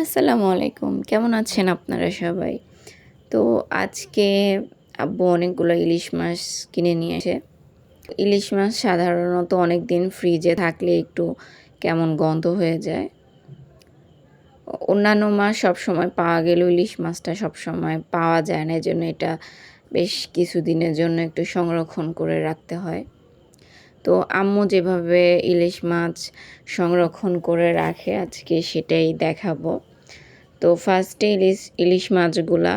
আসসালামু আলাইকুম। কেমন আছেন আপনারা সবাই? তো আজকে আব্বু অনেকগুলো ইলিশ মাছ কিনে নিয়ে এসে, ইলিশ মাছ সাধারণত অনেক দিন ফ্রিজে থাকলে একটু কেমন গন্ধ হয়ে যায়। অন্যান্য মাছ সবসময় পাওয়া গেলেও ইলিশ মাছটা সবসময় পাওয়া যায় না, এজন্য এটা বেশ কিছুদিনের জন্য একটু সংরক্ষণ করে রাখতে হয়। তো আম্মু যেভাবে ইলিশ মাছ সংরক্ষণ করে রাখে, আজকে সেটাই দেখাবো। তো ফার্স্টে ইলিশ ইলিশ মাছগুলা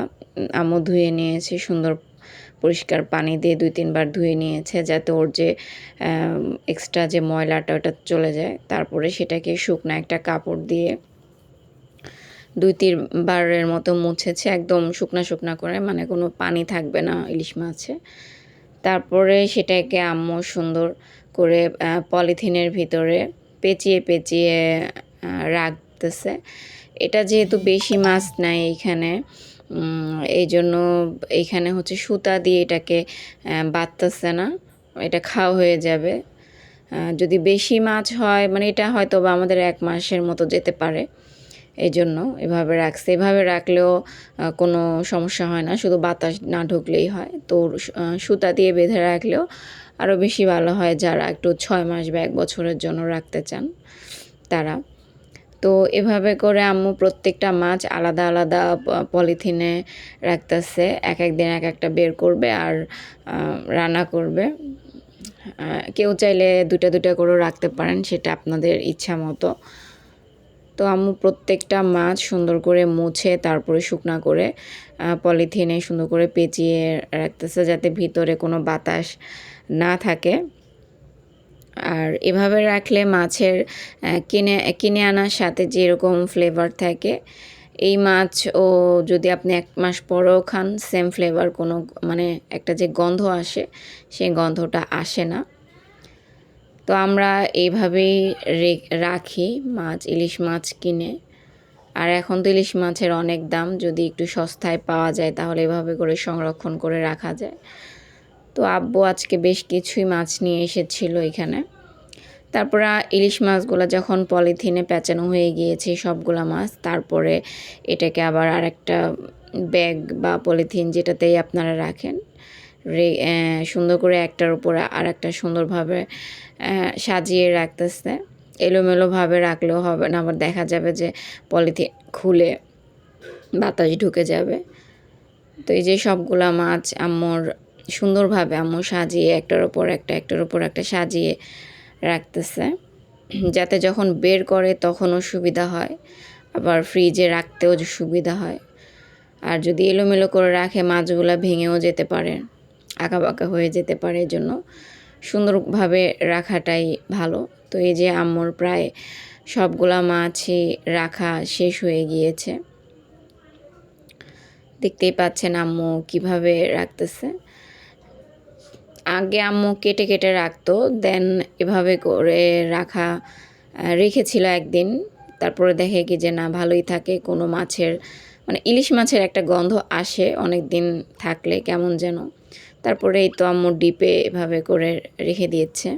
আম্মু ধুয়ে নিয়েছে, সুন্দর পরিষ্কার পানি দিয়ে দুই তিনবার ধুয়ে নিয়েছে যাতে ওর যে এক্সট্রা যে ময়লাটা ওটা চলে যায়। তারপরে সেটাকে শুকনো একটা কাপড় দিয়ে দুই তিনবারের মতো মুছেছে, একদম শুকনা শুকনা করে মানে কোনো পানি থাকবে না ইলিশ মাছে। তারপরে সেটাকে আম্মু সুন্দর করে পলিথিনের ভিতরে পেঁচিয়ে পেঁচিয়ে রাখতেছে। এটা যেহেতু বেশি মাছ নাই এইখানে এই জন্য এইখানে হচ্ছে সুতা দিয়ে এটাকে বাঁধতেছে না, এটা খাওয়া হয়ে যাবে। যদি বেশি মাছ হয় মানে এটা হয়তো বা আমাদের এক মাসের মতো যেতে পারে। এই জন্য এভাবে রাখছে। এভাবে রাখলেও কোনো সমস্যা হয় না। শুধু বাতাস না ঢুকলেই হয়। তো সুতা দিয়ে বেঁধে রাখলেও আরও বেশি ভালো হয় যারা একটু ছয় মাস বা এক বছরের জন্য রাখতে চান তারা। তো এভাবে করে আম্মু প্রত্যেকটা মাছ আলাদা আলাদা পলিথিনে রাখতেছে। এক এক দিন এক একটা বের করবে আর রান্না করবে। কেউ চাইলে দুটা দুটা করেও রাখতে পারেন, সেটা আপনাদের ইচ্ছা মতো। তো আম্মু প্রত্যেকটা মাছ সুন্দর করে মুছে তারপরে শুকনা করে পলিথিনে সুন্দর করে পেঁচিয়ে রাখতেছে যাতে ভিতরে কোনো বাতাস না থাকে। আর এভাবে রাখলে মাছের কিনে কিনে আনার সাথে যেরকম ফ্লেভার থাকে, এই মাছ ও যদি আপনি এক মাস পরেও খান সেম ফ্লেভার কোনো মানে একটা যে গন্ধ আসে, সেই গন্ধটা আসে না। তো আমরা এইভাবেই রাখি মাছ, ইলিশ মাছ কিনে। আর এখন তো ইলিশ মাছের অনেক দাম, যদি একটু সস্তায় পাওয়া যায় তাহলে এভাবে করে সংরক্ষণ করে রাখা যায়। তো আব্বু আজকে বেশ কিছুই মাছ নিয়ে এসেছিল এখানে। তারপরে ইলিশ মাছগুলো যখন পলিথিনে পেঁচানো হয়ে গিয়েছে সবগুলা মাছ, তারপরে এটাকে আবার আরেকটা ব্যাগ বা পলিথিন যেটাতেই আপনারা রাখেন। সুন্দর করে একটার উপরে আর একটা সুন্দরভাবে সাজিয়ে রাখতেছে। এলোমেলোভাবে রাখলেও হবে না, আবার দেখা যাবে যে পলিথিন খুলে বাতাস ঢুকে যাবে। তো এই যে সবগুলা মাছ আম্মুর সুন্দরভাবে আম্মু সাজিয়ে একটার ওপর একটা, একটার ওপর একটা সাজিয়ে রাখতেছে। যাতে যখন বের করে তখনও সুবিধা হয়, আবার ফ্রিজে রাখতেও সুবিধা হয়। আর যদি এলোমেলো করে রাখে, মাছগুলো ভেঙেও যেতে পারে। আঁকা বাঁকা হয়ে যেতে পারে জন্য। সুন্দরভাবে রাখাটাই ভালো। তো এই যে আম্মুর প্রায় সবগুলা মাছই রাখা শেষ হয়ে গিয়েছে। দেখতেই পাচ্ছেন আম্মু কীভাবে রাখতেছে। আগে আম্মু কেটে কেটে রাখতো, দেন এভাবে করে রাখা রেখেছিল একদিন। তারপরে দেখে কি যে না, ভালোই থাকে কোনো মাছের মানে ইলিশ মাছের একটা গন্ধ আসে অনেক দিন থাকলে কেমন যেন। তারপরে এই তো আম্মুর ডিপে এভাবে করে রেখে দিয়েছে।